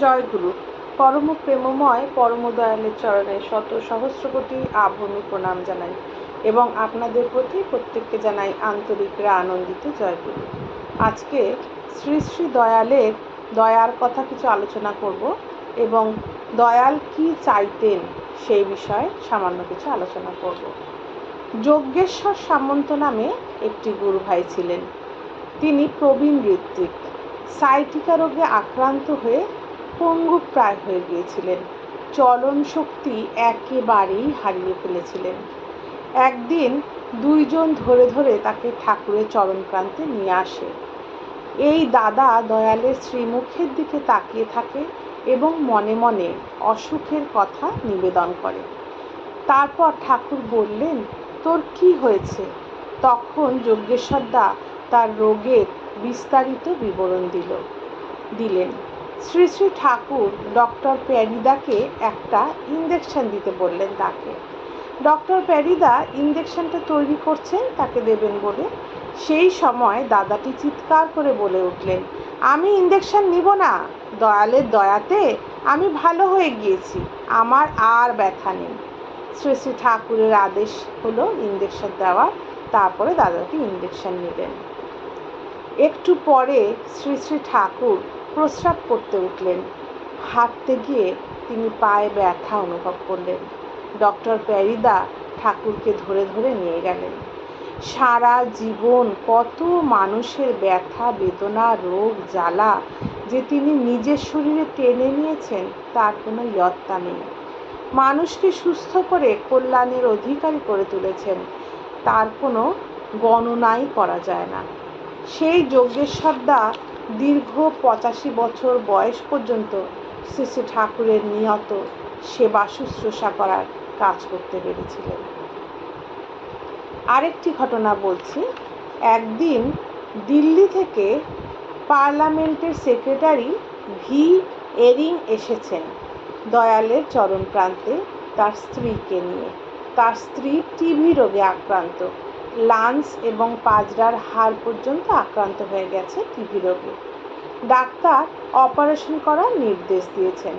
জয়গুরু। পরম প্রেমময় পরম দয়ালের চরণে শত সহস্র কোটি আভূমি প্রণাম জানাই এবং আপনাদের প্রতি প্রত্যেককে জানাই আন্তরিকরা আনন্দিত জয়গুরু। আজকে শ্রী শ্রী দয়ালের দয়ার কথা কিছু আলোচনা করব এবং দয়াল কি চাইতেন সেই বিষয়ে সামান্য কিছু আলোচনা করব। যজ্ঞেশ্বর সামন্ত নামে একটি গুরু ভাই ছিলেন। তিনি প্রবীণ ঋত্বিক। সাইটিকা রোগে আক্রান্ত হয়ে পঙ্গু প্রায় হয়ে গিয়েছিলেন। চলন শক্তি একেবারেই হারিয়ে ফেলেছিলেন। একদিন দুইজন ধরে ধরে তাকে ঠাকুরের চরণ প্রান্তে নিয়ে আসে। এই দাদা দয়ালের শ্রীমুখের দিকে তাকিয়ে থাকে এবং মনে মনে অসুখের কথা নিবেদন করে। তারপর ঠাকুর বললেন, তোর কি হয়েছে? তখন যজ্ঞেশ্বরদা তার রোগের বিস্তারিত বিবরণ দিল, দিলেন। শ্রী শ্রী ঠাকুর ডক্টর প্যারিদাকে একটা ইঞ্জেকশন দিতে বললেন তাকে। ডক্টর প্যারিদা ইঞ্জেকশনটা তৈরি করছেন, তাকে দেবেন বলে। সেই সময় দাদাটি চিৎকার করে বলে উঠলেন, আমি ইঞ্জেকশন নিব না, দয়ালের দয়াতে আমি ভালো হয়ে গিয়েছি, আমার আর ব্যথা নেই। শ্রী শ্রী ঠাকুরের আদেশ হলো ইঞ্জেকশন দেওয়ার তারপরে দাদাটি ইঞ্জেকশন নেবেন একটু পরে শ্রী শ্রী ঠাকুর প্রস্রাব করতে উঠলেন। হাঁটতে গিয়ে তিনি পায়ে ব্যথা অনুভব করলেন। ডক্টর প্যারিদা ঠাকুরকে ধরে ধরে নিয়ে গেলেন। সারা জীবন কত মানুষের ব্যথা, বেদনা, রোগ, জ্বালা যে তিনি নিজের শরীরে টেনে নিয়েছেন, তার কোনো ইয়ত্তা নেই। মানুষকে সুস্থ করে কল্যাণের অধিকারী করে তুলেছেন, তার কোনো গণনাই করা যায় না। সেই যজ্ঞেশ্বরদা দীর্ঘ পঁচাশি বছর বয়স পর্যন্ত শ্রী শ্রী ঠাকুরের নিয়ত সেবা শুশ্রূষা করার কাজ করতে পেরেছিলেন। আরেকটি ঘটনা বলছি। একদিন দিল্লি থেকে পার্লামেন্টের সেক্রেটারি ভি এরিং এসেছেন দয়ালের চরণ প্রান্তে তার স্ত্রীকে নিয়ে। তার স্ত্রী টিভি রোগে আক্রান্ত। লাঞ্চ এবং পাজরার হাড় পর্যন্ত আক্রান্ত হয়ে গেছে টিভি রোগে। ডাক্তার অপারেশন করার নির্দেশ দিয়েছেন।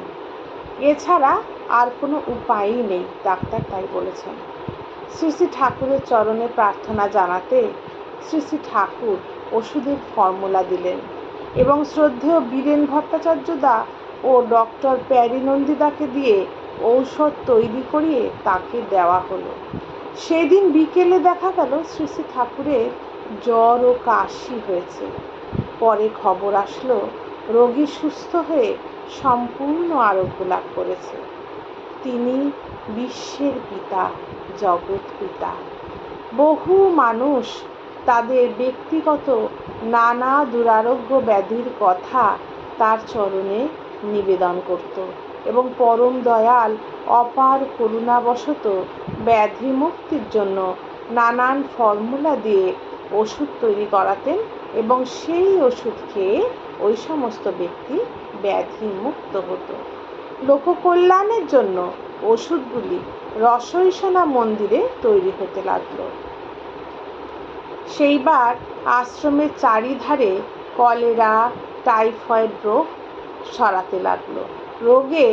এছাড়া আর কোনো উপায়ই নেই, ডাক্তার তাই বলেছেন। শ্রী শ্রী ঠাকুরের চরণে প্রার্থনা জানাতে শ্রী শ্রী ঠাকুর ওষুধের ফর্মুলা দিলেন এবং শ্রদ্ধেয় বীরেন ভট্টাচার্য দা ও ডক্টর প্যারিনন্দিদাকে দিয়ে ঔষধ তৈরি করিয়ে তাকে দেওয়া হলো। সেদিন বিকেলে দেখা গেল শ্রী শ্রী ঠাকুরের জ্বর ও কাশি হয়েছে। পরে খবর আসলো, রোগী সুস্থ হয়ে সম্পূর্ণ আরোগ্য লাভ করেছে। তিনি বিশ্বের পিতা, জগৎ পিতা। বহু মানুষ তাদের ব্যক্তিগত নানা দুরারোগ্য ব্যাধির কথা তার চরণে নিবেদন করত। এবং পরম দয়াল অপার করুণাবশত ব্যাধি মুক্তির জন্য নানান ফর্মুলা দিয়ে ওষুধ তৈরি করাতেন এবং সেই ওষুধ খেয়ে ওই সমস্ত ব্যক্তি ব্যাধি মুক্ত হতো। লোককল্যাণের জন্য ওষুধগুলি রসইসোনা মন্দিরে তৈরি হতে লাগল। সেইবার আশ্রমের চারিধারে কলেরা, টাইফয়েড রোগ সরাতে লাগল। রোগে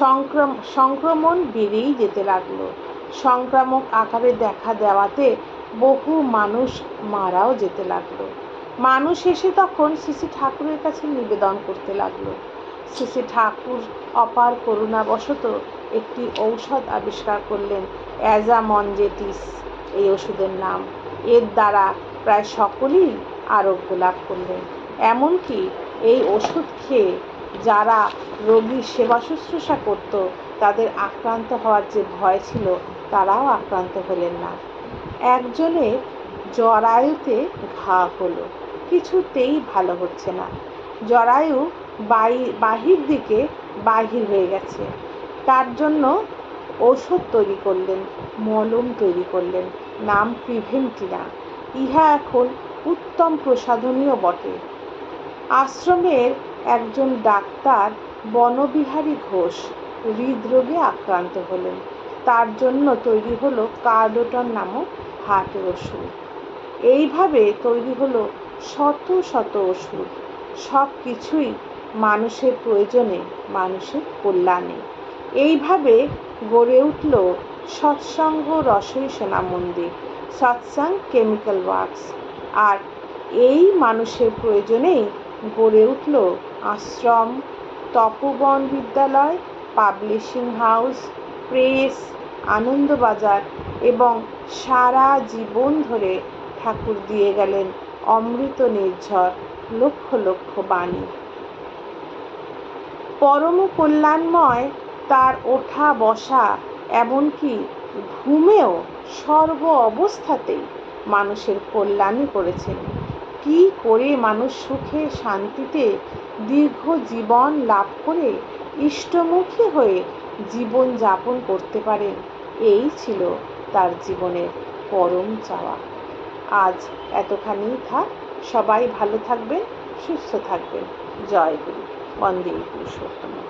সংক্রম সংক্রমণ বেড়েই যেতে লাগল। সংক্রামক আকারে দেখা দেওয়াতে বহু মানুষ মারাও যেতে লাগল। মানুষ এসে তখন শ্রী ঠাকুরের কাছে নিবেদন করতে লাগল। শ্রী ঠাকুর অপার করুণাবশত একটি ঔষধ আবিষ্কার করলেন, অ্যাজামনজেটিস, এই ওষুধের নাম। এর দ্বারা প্রায় সকলেই আরোগ্য লাভ করলেন। এমনকি এই ওষুধ খেয়ে যারা রোগীর সেবা শুশ্রূষা করত, তাদের আক্রান্ত হওয়ার যে ভয় ছিল, তারাও আক্রান্ত হলেন না। একজনের জরায়ুতে ঘা হলো। কিছুতেই ভালো হচ্ছে না। জরায়ু বাহির দিকে বাহির হয়ে গেছে। তার জন্য ঔষধ তৈরি করলেন, মলম তৈরি করলেন, নাম প্রিভেন্টিনা। ইহা এখন উত্তম প্রসাধনীয় বটে। আশ্রমের একজন ডাক্তার বনবিহারী ঘোষ হৃদরোগে আক্রান্ত হলেন। তার জন্য তৈরি হলো কার্ডোটন নামক হার্টের ওষুধ। এইভাবে তৈরি হলো শত শত ওষুধ। সব কিছুই মানুষের প্রয়োজনে, মানুষের কল্যাণে। এইভাবে গড়ে উঠল সৎসঙ্গ রসই সোনা মন্দির সৎসং কেমিক্যাল ওয়ার্কস। আর এই মানুষের প্রয়োজনেই গড়ে উঠল আশ্রম, তপবন বিদ্যালয়, পাবলিশিং হাউস, প্রেস, আনন্দবাজার এবং সারা জীবন ধরে ঠাকুর দিয়ে গেলেন অমৃত নির্ঝর লক্ষ লক্ষ বাণী। পরম কল্যাণময় তার ওঠা বসা এমনকি ঘুমেও সর্ব অবস্থাতেই মানুষের কল্যাণই করেছেন। কি করে মানুষ সুখে শান্তিতে দীর্ঘ জীবন লাভ করে ইষ্টমুখী হয়ে জীবন যাপন করতে পারেন এই ছিল তার জীবনের পরম চাওয়া। আজ এতখানিই থাক। সবাই ভালো থাকবেন, সুস্থ থাকবেন। জয় গুরু। বন্দে পুরুষোত্তম।